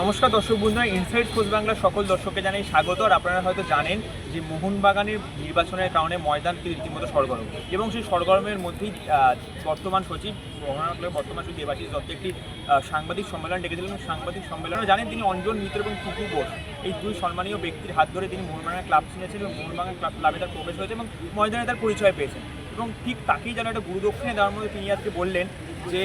নমস্কার দর্শক বন্ধুরা ইনসাইড খোঁজ বাংলার সকল দর্শককে জানাই স্বাগত। আর আপনারা হয়তো জানেন যে মোহনবাগানের নির্বাচনের কারণে ময়দান রীতিমতো সরগরম। এবং সেই সরগরমের মধ্যেই বর্তমান সচিব মোহনবাগান বর্তমান সচিব দেবাশিস দত্ত একটি সাংবাদিক সম্মেলন ডেকেছিলেন। সাংবাদিক সম্মেলনে জানেন তিনি অঞ্জন মিত্র এবং টুকু বোস। এই দুই সম্মানীয় ব্যক্তির হাত ধরে তিনি মোহনবাগান ক্লাব চিনেছেন এবং মোহনবাগান ক্লাব, ক্লাবে তার প্রবেশ হয়েছে এবং ময়দানে তার পরিচয় পেয়েছেন। এবং ঠিক তাকেই যেন একটা গুরুদক্ষিণে দেওয়ার মধ্যে তিনি আজকে বললেন যে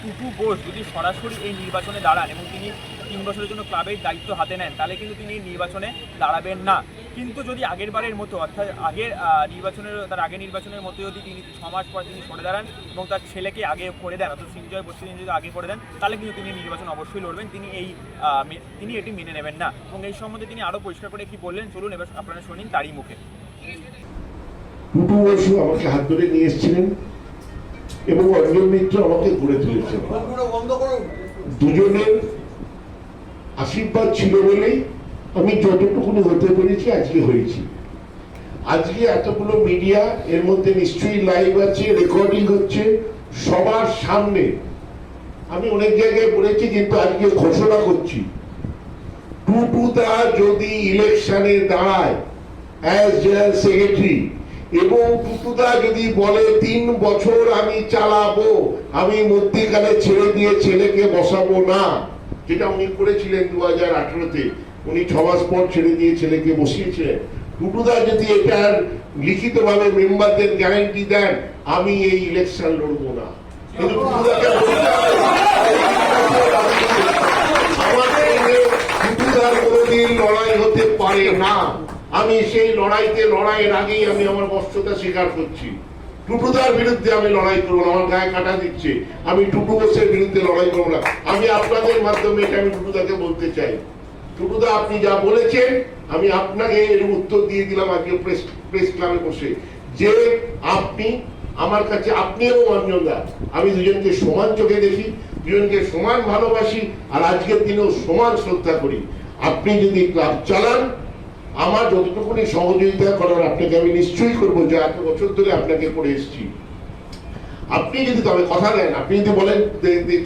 টুটু বোস যদি সরাসরি এই নির্বাচনে দাঁড়ান এবং তিনি তিন বছরের জন্য ক্লাবের দায়িত্ব হাতে নেন তাহলে কিন্তু তিনি নির্বাচনে দাঁড়াবেন না। কিন্তু যদি আগের বারের মতো অর্থাৎ আগের নির্বাচনের তার আগের নির্বাচনের মতো যদি তিনি ছ মাস পর তিনি সরে দাঁড়ান এবং তার ছেলেকে আগে করে দেন অর্থাৎ সিঞ্জয় বসে যদি আগে করে দেন তাহলে কিন্তু তিনি নির্বাচন অবশ্যই লড়বেন। তিনি এই তিনি এটি মেনে নেবেন না। এবং এই সম্বন্ধে তিনি আরও পরিষ্কার করে কি বললেন চলুন এবার আপনারা শুনিন তারই মুখে। টুটু বসু আমাকে হাত ধরে নিয়ে এসেছিলেন এবং অঞ্জন মিত্র আমাকে ঘুরে তুলেছেন। দুজনের আশীর্বাদ ছিল বলেই আমি যতটুকুনি হতে পেরেছি আজকে হয়েছি। আজকে এতগুলো মিডিয়া, এর মধ্যে নিশ্চয়ই লাইভ আছে রেকর্ডিং হচ্ছে, সবার সামনে। আমি অনেক জায়গায় বলেছি, কিন্তু আজকে ঘোষণা করছি। টুটুদা যদি ইলেকশনে দাঁড়ায় এবং টুটুদা যদি বলে, তিন বছর আমি চালাবো, আমি মধ্যিখানে ছেড়ে দিয়ে ছেলেকে বসাবো না। যেটা উনি করেছিলেন দু হাজার আঠারোতে, উনি ছ মাস পর ছেড়ে দিয়ে ছেলেকে বসিয়েছিলেন। টুটুদা যদি এটার লিখিতভাবে মেম্বারদের গ্যারান্টি দেন, আমি এই ইলেকশন লড়বো না। লড়াই হতে পারে না। আমি সেই লড়াইতে, লড়াইয়ের আগেই আমি আমার বস্ত্রতা স্বীকার করছি। টুটুদার বিরুদ্ধে আমি লড়াই করব না, আমার গায়ে কাটা দিচ্ছে। আমি টুটু বোসের বিরুদ্ধে লড়াই করব না। আমি আপনাদের মাধ্যমে এটা আমি টুটুদাকে বলতে চাই। টুটুদা আপনি যা বলেছেন, আমি আপনাকে এর উত্তর দিয়ে দিলাম আজকে প্রেস প্রেস ক্লাবে বসে। যে আপনি, আমার কাছে আপনি এবং অঞ্জনদা আমি দুজনকে সমান চোখে দেখি, দুজনকে সমান ভালোবাসি, আর আজকের দিনেও সমান শ্রদ্ধা করি। আপনি যদি ক্লাব চালান আমার যতটুকুনি সহযোগিতা করার আপনাকে আমি নিশ্চয়ই করব, যে এত বছর ধরে আপনাকে করে এসেছি। আপনি যদি তবে কথা দেন, আপনি যদি বলেন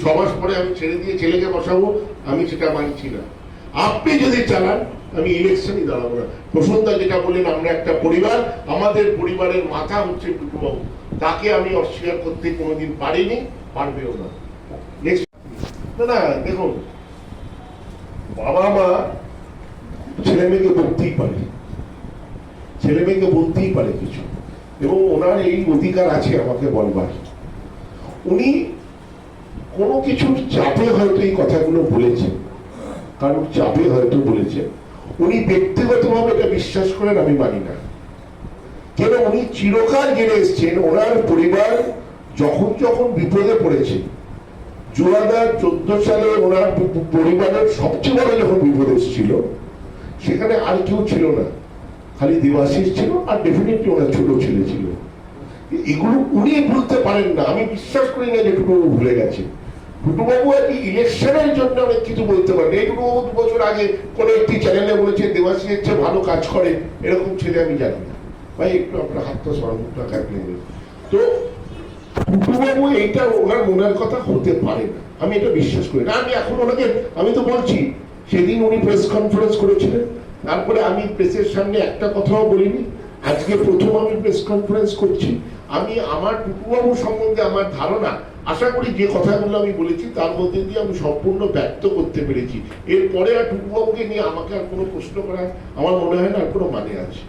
ছ মাস পরে আমি ছেড়ে দিয়ে ছেলেকে বসাবো, আমি সেটা মানছি না। আপনি যদি চালান, আমি ইলেকশনই দাঁড়াবো না। প্রসন্দা যেটা বললেন, আমরা একটা পরিবার, আমাদের পরিবারের মাথা হচ্ছে টুটুবাবু তাকে আমি অস্বীকার করতে কোনোদিন পারিনি, পারবেও. না। না দেখুন বাবা মা ছেলে মেয়েকে বলতেই পারে। ছেলে মেয়েকে বলতেই পারে কিছু। এবং ওনার এই অধিকার আছে আমাকে বলবার। উনি কোনো কিছুর চাপে হয়তো এই কথাগুলো বলেছেন। কারণ চাপে হয়তো বলেছেন। উনি ব্যক্তিগতভাবে এটা বিশ্বাস করেন, আমি মানি না। কেন? উনি চিরকাল জেনে এসছেন, ওনার পরিবার যখন যখন বিপদে পড়েছে, দু হাজার চোদ্দ সালে ওনার পরিবারের সবচেয়ে বড় যখন বিপদ এসেছিল সেখানে আর কেউ ছিল না। খালি দেবাশিস ছিল আর ডেফিনেটলি ওনার ছোট ছেলে ছিল। এগুলো উনি ভুলতে পারেন না। আমি বিশ্বাস করি না যে টুটুবাবু ভুলে গেছে। টুটুবাবু আর ইলেকশনের জন্য অনেক কিছু বলতে পারেন। এই টুটুবাবু দু বছর আগে কোনো একটি চ্যানেলে বলেছে দেবাশিসের চেয়ে ভালো কাজ করে। এরকম ছেলে আমি জানি না। ভাই, একটু আপনার হাতটা সরান টাকা তো টুটুবাবু এইটা ওনার মনের কথা হতে পারে না। আমি এটা বিশ্বাস করি না। আমি এখন ওনাকে আমি তো বলছি সেদিন উনি প্রেস কনফারেন্স করেছিলেন। তারপরে আমি প্রেসের সামনে একটা কথাও বলিনি। আজকে প্রথম আমি প্রেস কনফারেন্স করছি। আমি আমার টুকুবাবু সম্বন্ধে আমার ধারণা, আশা করি যে কথাগুলো আমি বলেছি, তার মধ্যে দিয়ে আমি সম্পূর্ণ ব্যক্ত করতে পেরেছি। এরপরে আর টুকুবাবুকে নিয়ে আমাকে আর কোনো প্রশ্ন করার আমার মনে হয় না আর কোনো মানে আছে।